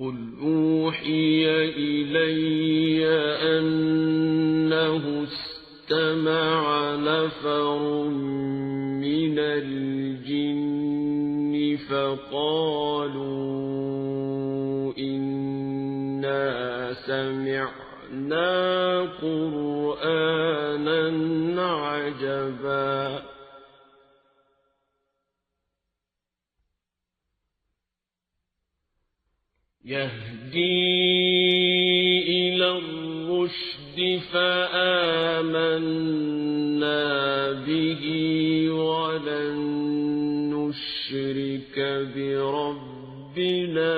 قل أوحي إلي أنه استمع نفر من الجن فقالوا إنا سمعنا قرآنا يهدي إلى الرشد فآمنا به ولن نشرك بربنا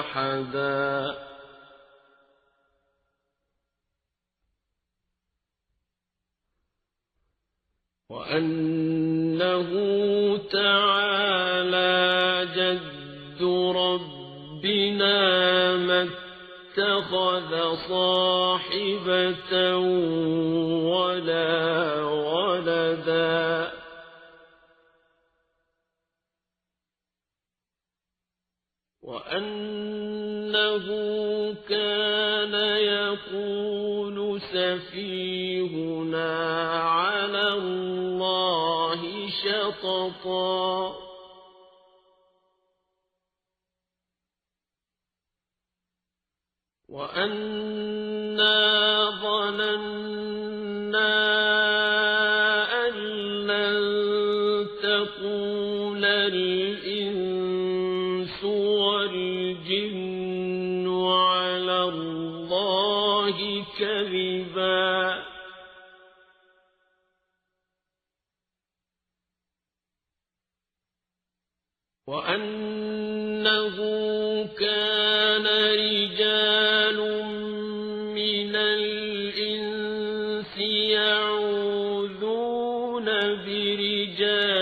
أحدا. وأنه تعالى اتخذ صاحبة ولا ولدا. وأنه كان يقول سفيهنا على الله شططا. وأنا ظننا أن لن تقول الإنس والجن على الله كذبا وأنه يعوذون برجال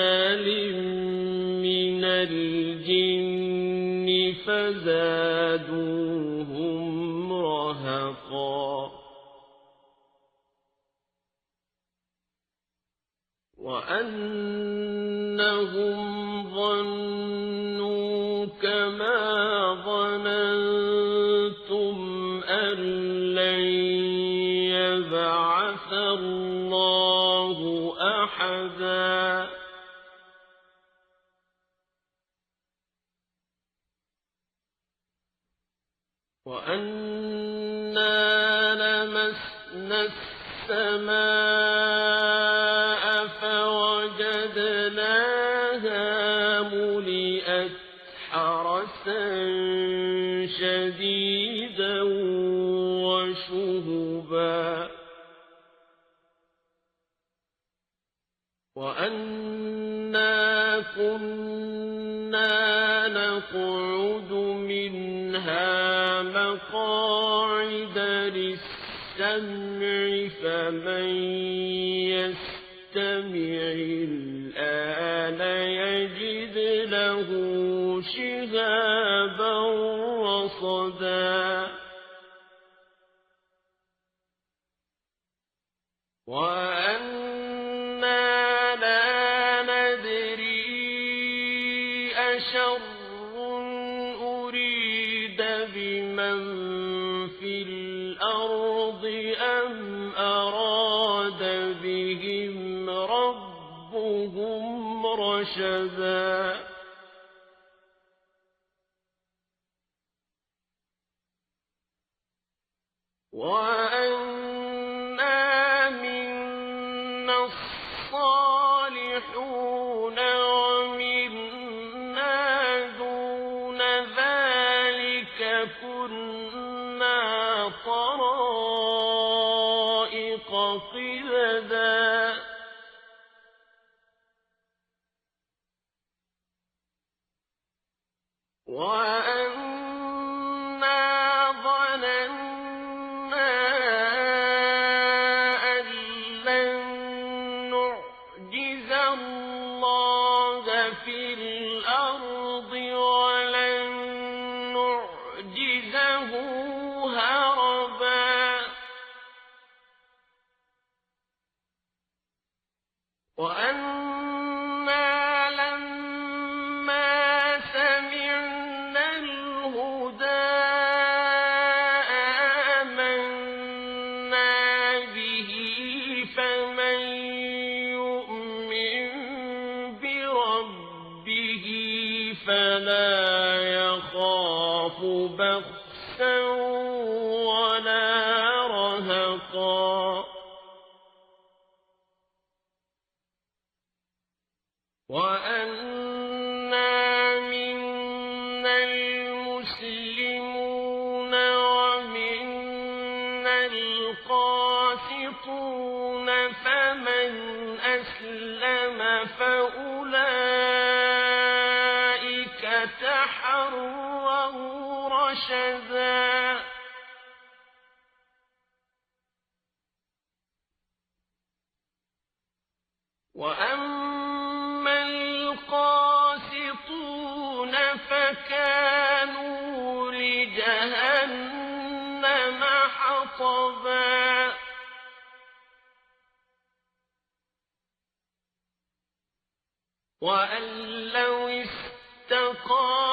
وأنا لمسنا السماء فوجدناها ملئت حرسا شديدا وشهبا وأنا كنا للسمع فمن يستمع الآن يجد له شهابا رصدا. وأنا عجبا وأن أسلم وأن لو استقاموا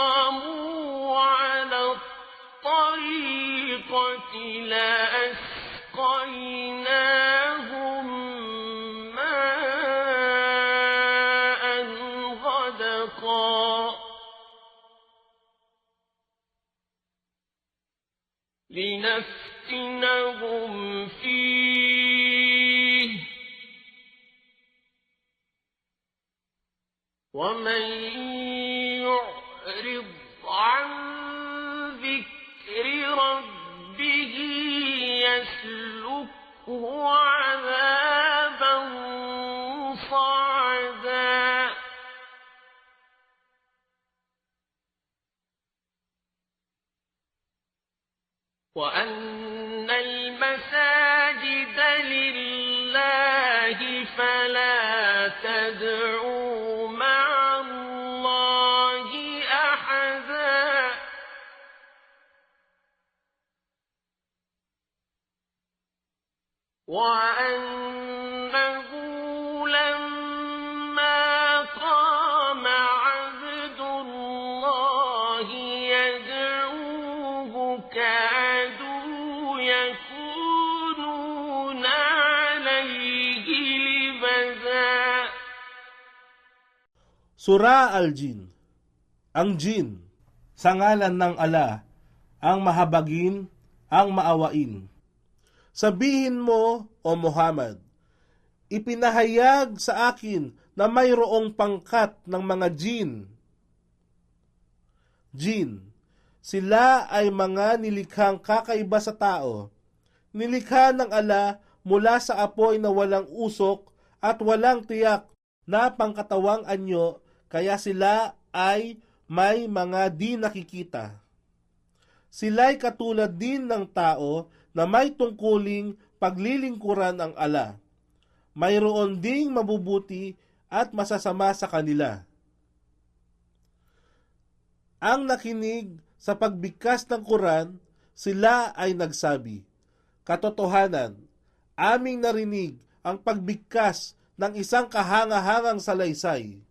على الطريقة لأسقيناهم ماء غدقا. لنفتنهم وأن Sura al-Jin Ang Jin, sa ngalan ng ala, ang mahabagin, ang maawain. Sabihin mo, O Muhammad, ipinahayag sa akin na mayroong pangkat ng mga jin. Jin, sila ay mga nilikhang kakaiba sa tao. Nilikha ng ala mula sa apoy na walang usok at walang tiyak na pangkatawang anyo kaya sila ay may mga di nakikita. Sila'y katulad din ng tao na may tungkuling paglilingkuran ang ala. Mayroon ding mabubuti at masasama sa kanila. Ang nakinig sa pagbigkas ng Quran, sila ay nagsabi, Katotohanan, aming narinig ang pagbigkas ng isang kahangahangang salaysay.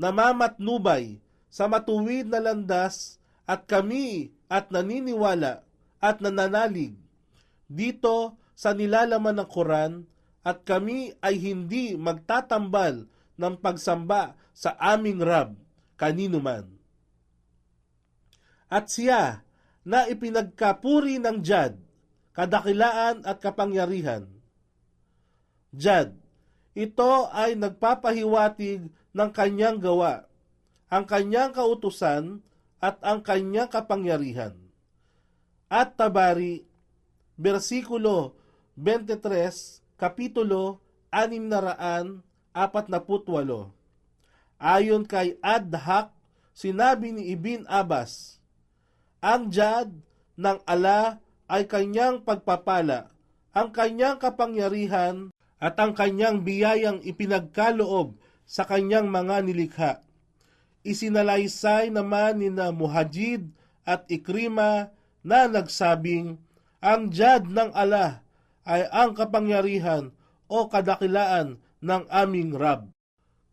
Namamatnubay sa matuwid na landas at kami at naniniwala at nananalig dito sa nilalaman ng Quran at kami ay hindi magtatambal ng pagsamba sa aming Rab kanino man. At siya na ipinagkapuri ng Jad, kadakilaan at kapangyarihan. Jad, ito ay nagpapahiwatig ng kanyang gawa, ang kanyang kautusan at ang kanyang kapangyarihan. At Tabari, versikulo 23, kapitulo 648. Ayon kay Adhak, sinabi ni Ibn Abbas, ang jad ng ala ay kanyang pagpapala, ang kanyang kapangyarihan at ang kanyang biyayang ipinagkaloob sa kanyang mga nilikha. Isinalaysay naman ni na Muhajid at Ikrima na nagsabing, ang jad ng ala ay ang kapangyarihan o kadakilaan ng aming Rab.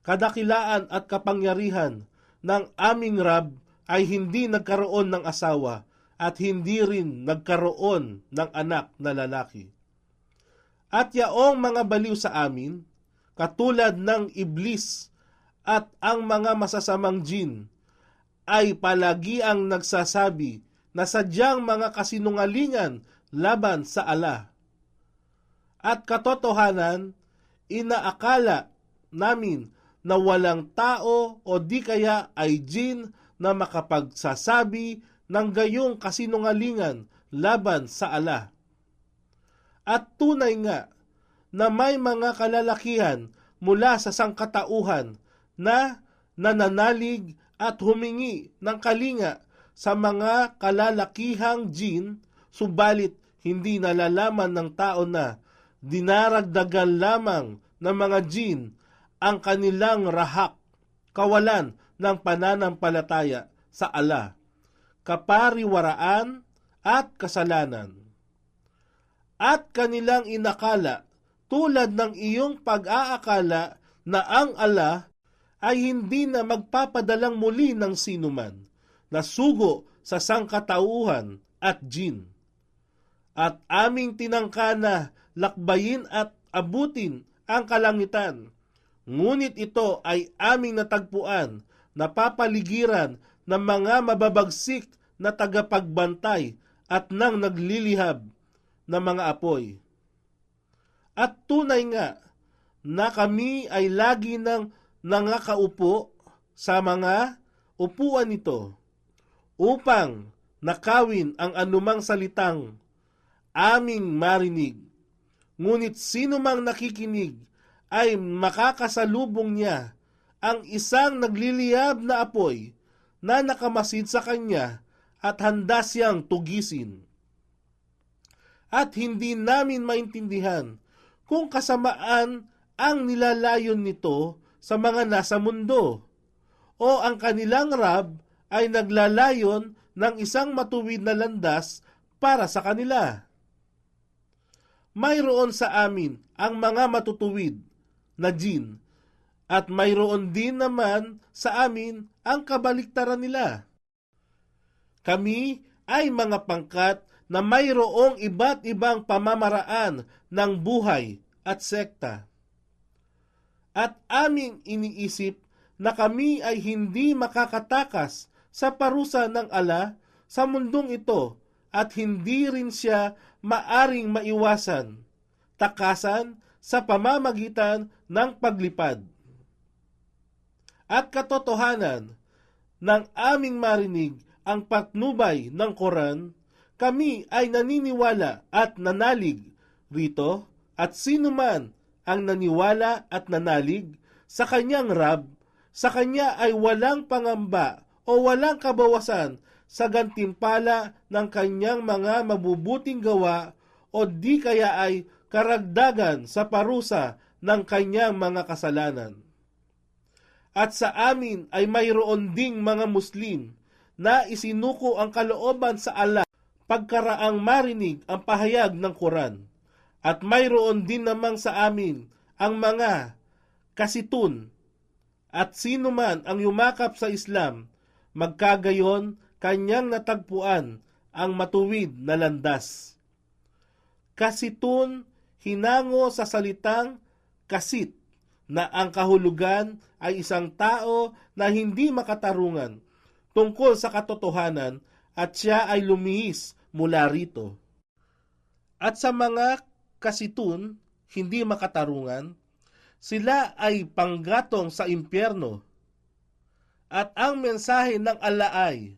Kadakilaan at kapangyarihan ng aming Rab ay hindi nagkaroon ng asawa at hindi rin nagkaroon ng anak na lalaki. At yaong mga baliw sa amin, katulad ng iblis at ang mga masasamang jin, ay palagi ang nagsasabi na sadyang mga kasinungalingan laban sa ala. At katotohanan, inaakala namin na walang tao o di kaya ay jin na makapagsasabi ng gayong kasinungalingan laban sa ala. At tunay nga na may mga kalalakihan mula sa sangkatauhan na nananalig at humingi ng kalinga sa mga kalalakihang jin, subalit hindi nalalaman ng tao na dinaragdagan lamang ng mga jin ang kanilang rahak, kawalan ng pananampalataya sa ala, kapariwaraan at kasalanan. At kanilang inakala tulad ng iyong pag-aakala na ang ala ay hindi na magpapadalang muli ng sinuman na sugo sa sangkatauhan at jin. At aming tinangka na lakbayin at abutin ang kalangitan. Ngunit ito ay aming natagpuan na papaligiran ng mga mababagsik na tagapagbantay at nang naglilihab na mga apoy. At tunay nga na kami ay lagi nang nangakaupo sa mga upuan nito upang nakawin ang anumang salitang aming marinig. Ngunit sino mang nakikinig ay makakasalubong niya ang isang nagliliyab na apoy na nakamasid sa kanya at handa siyang tugisin. At hindi namin maintindihan kung kasamaan ang nilalayon nito sa mga nasa mundo o ang kanilang rab ay naglalayon ng isang matuwid na landas para sa kanila. Mayroon sa amin ang mga matutuwid na jin at mayroon din naman sa amin ang kabaliktaran nila. Kami ay mga pangkat na mayroong iba't ibang pamamaraan ng buhay at sekta. At aming iniisip na kami ay hindi makakatakas sa parusa ng ala sa mundong ito at hindi rin siya maaring maiwasan, takasan sa pamamagitan ng paglipad. At katotohanan, ng aming marinig ang patnubay ng Koran, kami ay naniniwala at nanalig rito at sino man ang naniwala at nanalig sa kanyang Rab, sa kanya ay walang pangamba o walang kabawasan sa gantimpala ng kanyang mga mabubuting gawa o di kaya ay karagdagan sa parusa ng kanyang mga kasalanan. At sa amin ay mayroon ding mga Muslim na isinuko ang kalooban sa Allah pagkaraang marinig ang pahayag ng Quran. At mayroon din namang sa amin ang mga kasitun at sino man ang yumakap sa Islam, magkagayon kanyang natagpuan ang matuwid na landas. Kasitun hinango sa salitang kasit na ang kahulugan ay isang tao na hindi makatarungan tungkol sa katotohanan at siya ay lumihis mula rito. At sa mga kasitun, hindi makatarungan, sila ay panggatong sa impyerno. At ang mensahe ng Allah ay,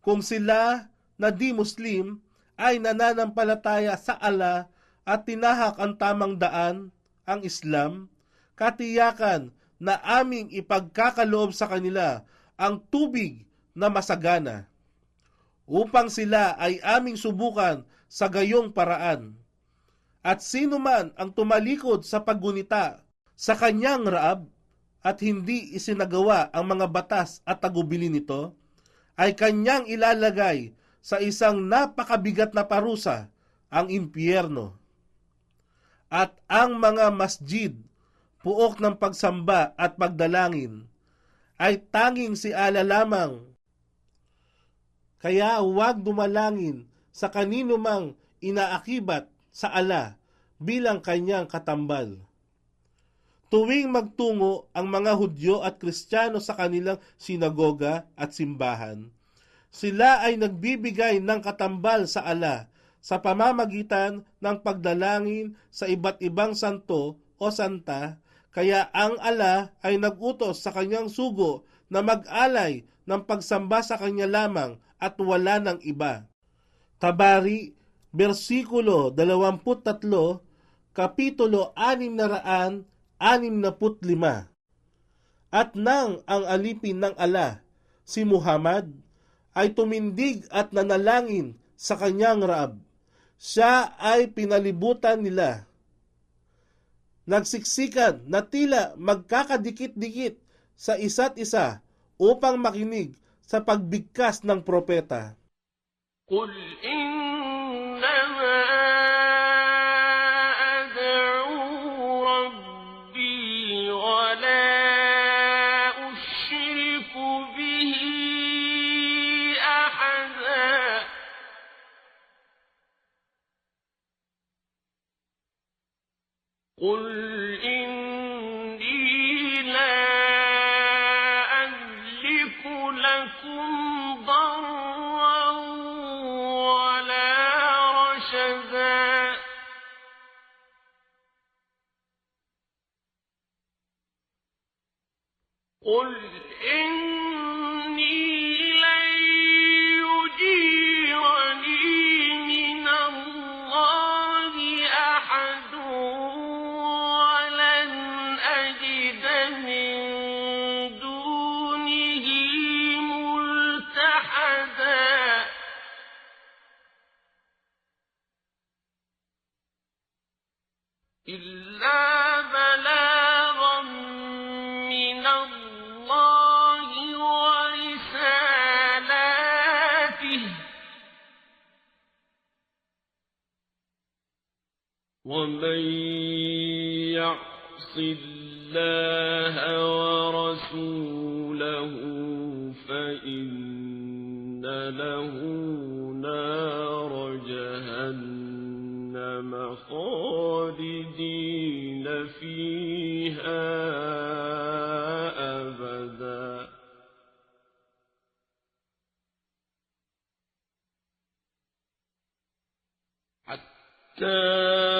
kung sila na di Muslim ay nananampalataya sa Allah at tinahak ang tamang daan, ang Islam, katiyakan na aming ipagkakaloob sa kanila ang tubig na masagana upang sila ay aming subukan sa gayong paraan. At sino man ang tumalikod sa paggunita sa kanyang raab at hindi isinagawa ang mga batas at tagubili nito, ay kanyang ilalagay sa isang napakabigat na parusa, ang impyerno. At ang mga masjid puok ng pagsamba at pagdalangin, ay tanging si ala lamang. Kaya huwag dumalangin sa kanino mang inaakibat sa ala bilang kanyang katambal. tuwing magtungo ang mga Hudyo at Kristiyano sa kanilang sinagoga at simbahan. Sila ay nagbibigay ng katambal sa ala sa pamamagitan ng pagdalangin sa iba't ibang santo o santa, kaya ang ala ay nagutos sa kanyang sugo na mag-alay ng pagsamba sa kanya lamang at wala ng iba. Tabari, versikulo 23, kapitulo 665. At nang ang alipin ng ala, si Muhammad, ay tumindig at nanalangin sa kanyang Raab. Siya ay pinalibutan nila. Nagsiksikan na tila magkakadikit-dikit sa isa't isa upang makinig sa pagbigkas ng propeta. Qul in ومن يعص الله ورسوله فإن له نار جهنم خالدين فيها أبدا. حتى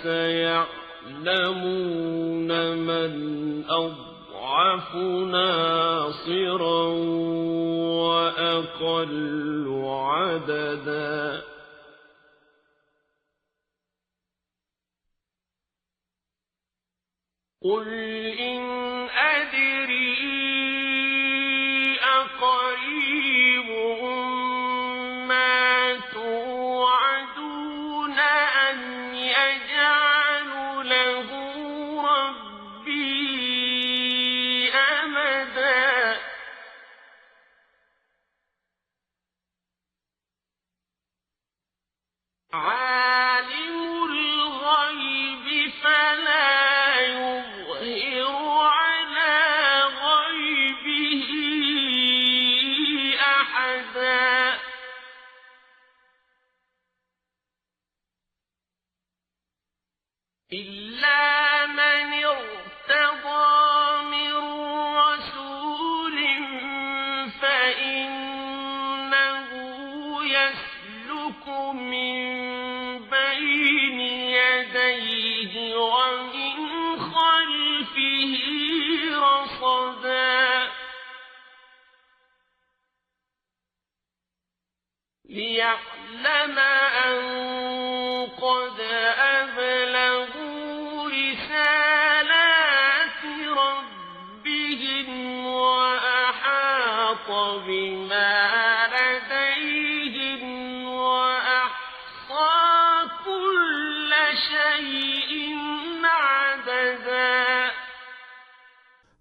فسيعلمون من أضعف ناصرا وأقل عددا. قل إن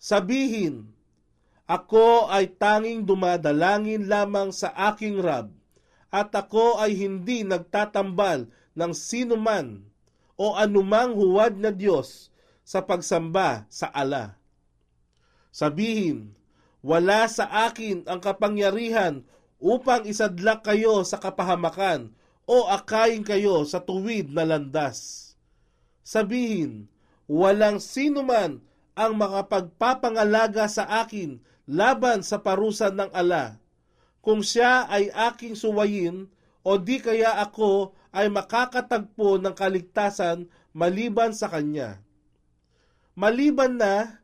Sabihin, Ako ay tanging dumadalangin lamang sa aking Rab, at ako ay hindi nagtatambal ng sinuman o anumang huwad na Diyos sa pagsamba sa ala. Sabihin, wala sa akin ang kapangyarihan upang isadlak kayo sa kapahamakan o akayin kayo sa tuwid na landas. Sabihin, walang sino man ang makapagpapangalaga sa akin laban sa parusa ng ala. Kung siya ay aking suwayin, o di kaya ako ay makakatagpo ng kaligtasan maliban sa kanya. Maliban na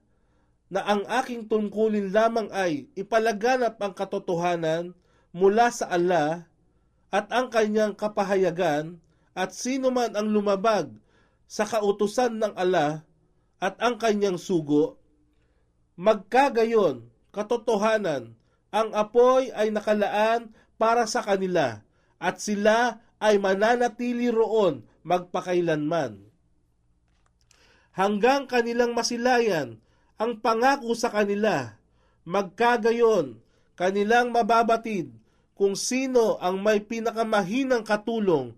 na ang aking tungkulin lamang ay ipalaganap ang katotohanan mula sa ala at ang kanyang kapahayagan at sino man ang lumabag sa kautusan ng ala at ang kanyang sugo, magkagayon, katotohanan, ang apoy ay nakalaan para sa kanila at sila ay mananatili roon magpakailanman. Hanggang kanilang masilayan ang pangako sa kanila, magkagayon, kanilang mababatid kung sino ang may pinakamahinang katulong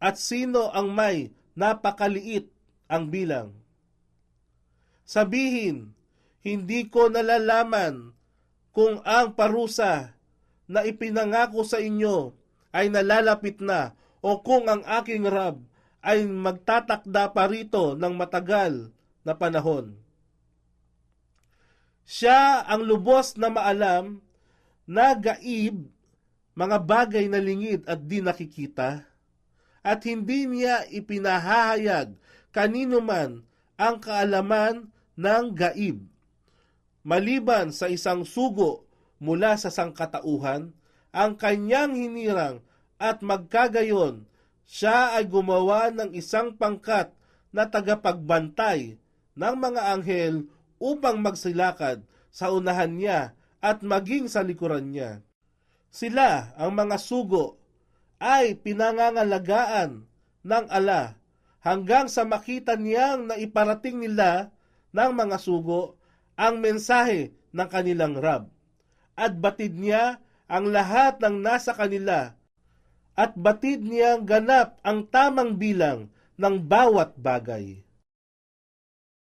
at sino ang may napakaliit ang bilang. Sabihin, hindi ko nalalaman kung ang parusa na ipinangako sa inyo ay nalalapit na o kung ang aking Rab ay magtatakda pa rito ng matagal na panahon. Siya ang lubos na maalam na gaib mga bagay na lingid at di nakikita at hindi niya ipinahahayag kanino man ang kaalaman ng gaib. Maliban sa isang sugo mula sa sangkatauhan, ang kanyang hinirang at magkagayon, siya ay gumawa ng isang pangkat na tagapagbantay ng mga anghel upang magsilakad sa unahan niya at maging sa likuran niya. Sila, ang mga sugo, ay pinangangalagaan ng ala hanggang sa makita niyang na iparating nila ng mga sugo ang mensahe ng kanilang Rab. At batid niya ang lahat ng nasa kanila at batid niyang ganap ang tamang bilang ng bawat bagay.